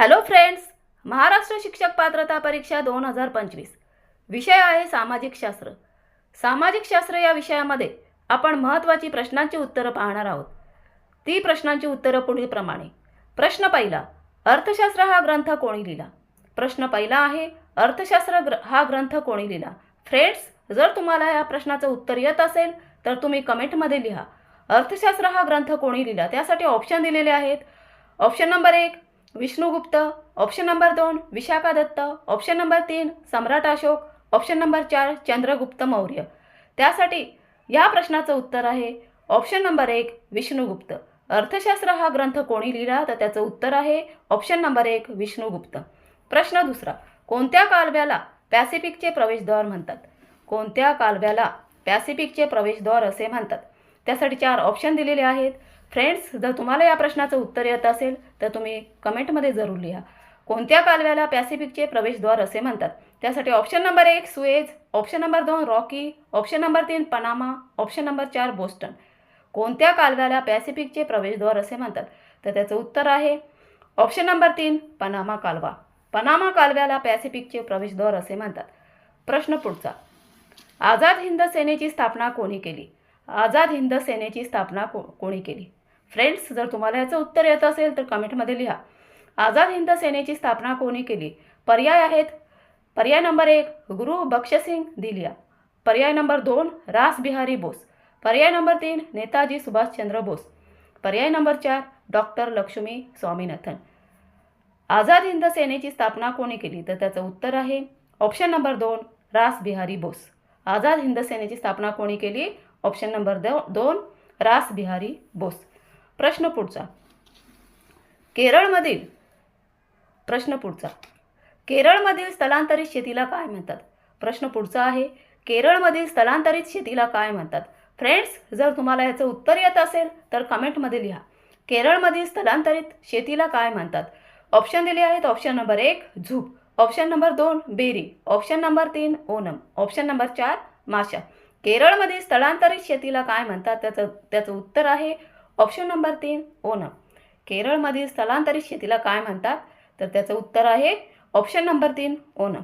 Hello friends Maharashtra शिक्षक पात्रता परीक्षा दोन हजार पंचवीस. विषय आहे सामाजिक शास्त्र. सामाजिक शास्त्र या विषयामध्ये आपण महत्त्वाची प्रश्नांची उत्तरं पाहणार आहोत. ती प्रश्नांची उत्तरं पुढीलप्रमाणे प्रश्न पहिला अर्थशास्त्र हा ग्रंथ कोणी लिहिला? प्रश्न पहिला आहे अर्थशास्त्र ग्र हा ग्रंथ कोणी लिहिला? फ्रेंड्स जर तुम्हाला या प्रश्नाचं उत्तर येत असेल तर तुम्ही कमेंटमध्ये लिहा. अर्थशास्त्र हा ग्रंथ कोणी लिहिला? त्यासाठी ऑप्शन दिलेले आहेत. ऑप्शन नंबर एक विष्णुगुप्त ऑप्शन नंबर दोन विशाखा दत्त ऑप्शन नंबर तीन सम्राट अशोक ऑप्शन नंबर चार चंद्रगुप्त मौर्य. त्यासाठी या प्रश्नाचं उत्तर आहे ऑप्शन नंबर एक विष्णुगुप्त अर्थशास्त्र हा ग्रंथ कोणी लिहिला? तर त्याचं उत्तर आहे ऑप्शन नंबर एक विष्णुगुप्त प्रश्न दुसरा कोणत्या कालव्याला पॅसिफिकचे प्रवेशद्वार म्हणतात? कोणत्या कालव्याला पॅसिफिकचे प्रवेशद्वार असे म्हणतात? त्यासाठी चार ऑप्शन दिलेले आहेत. फ्रेंड्स जर तुम्हाला या प्रश्नाचं उत्तर येत असेल तर तुम्ही कमेंटमध्ये जरूर लिहा. कोणत्या कालव्याला पॅसिफिकचे प्रवेशद्वार असे म्हणतात? त्यासाठी ऑप्शन नंबर एक सुएज ऑप्शन नंबर दोन रॉकी ऑप्शन नंबर तीन पनामा ऑप्शन नंबर चार बोस्टन. कोणत्या कालव्याला पॅसिफिकचे प्रवेशद्वार असे म्हणतात? तर त्याचं उत्तर आहे ऑप्शन नंबर तीन पनामा कालवा. पनामा कालव्याला पॅसिफिकचे प्रवेशद्वार असे म्हणतात. प्रश्न पुढचा. आझाद हिंद सेनेची स्थापना कोणी केली? आझाद हिंद सेनेची स्थापना को कोणी केली? फ्रेंड्स जर तुम्हाला याचं उत्तर येत असेल तर कमेंटमध्ये लिहा. आझाद हिंद सेनेची स्थापना कोणी केली? पर्याय आहेत. पर्याय नंबर एक गुरु बक्षसिंग दिलिया. पर्याय नंबर दोन रास बिहारी बोस. पर्याय नंबर तीन नेताजी सुभाषचंद्र बोस. पर्याय नंबर चार डॉक्टर लक्ष्मी स्वामीनाथन. आझाद हिंद सेनेची स्थापना कोणी केली? तर त्याचं उत्तर आहे ऑप्शन नंबर दोन रास बिहारी बोस. आझाद हिंद सेनेची स्थापना कोणी केली? ऑप्शन नंबर दो दोन रास बिहारी बोस. प्रश्न पुढचा. केरळमधील प्रश्न पुढचा. केरळमधील स्थलांतरित शेतीला काय म्हणतात? प्रश्न पुढचा आहे. केरळमधील स्थलांतरित शेतीला काय म्हणतात? फ्रेंड्स जर तुम्हाला याचं उत्तर येत असेल तर कमेंटमध्ये लिहा. केरळमधील स्थलांतरित शेतीला काय म्हणतात? ऑप्शन दिले आहेत. ऑप्शन नंबर एक झूप. ऑप्शन नंबर दोन बेरी. ऑप्शन नंबर तीन ओनम ऑप्शन नंबर चार माशा. केरळमधील स्थलांतरित शेतीला काय म्हणतात? त्याचं त्याचं उत्तर आहे. ऑप्शन नंबर तीन हो ओनम केरळमधील स्थलांतरित शेतीला काय म्हणतात? तर त्याचं उत्तर आहे ऑप्शन नंबर तीन हो ओनम